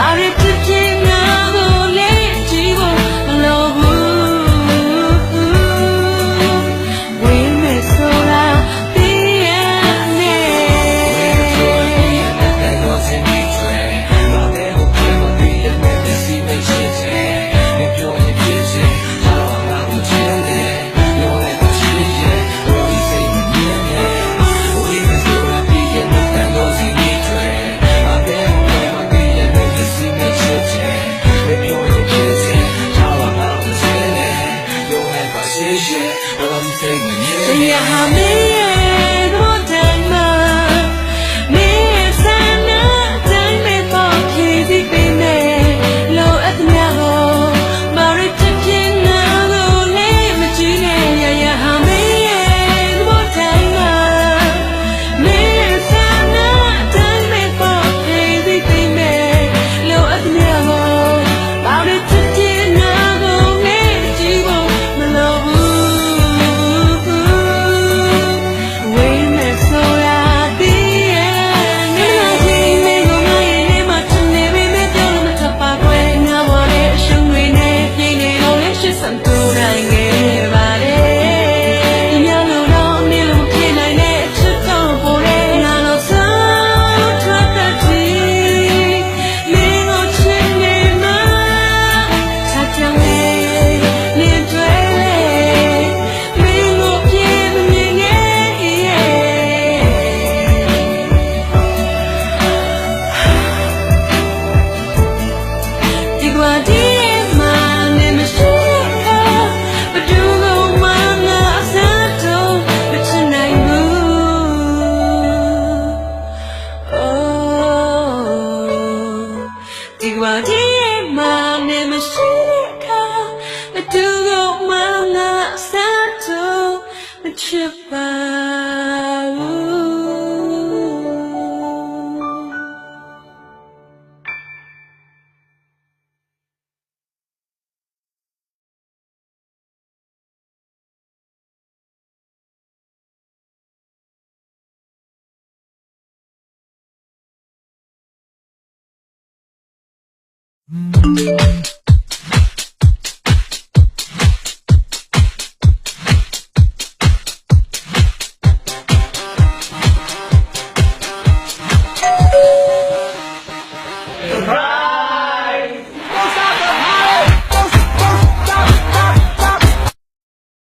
나를 ဝါဒီမှနေမရှိတဲ့အခါမတူတော့မှငါစမ်းတော့မချစ်ပါ Mm-hmm.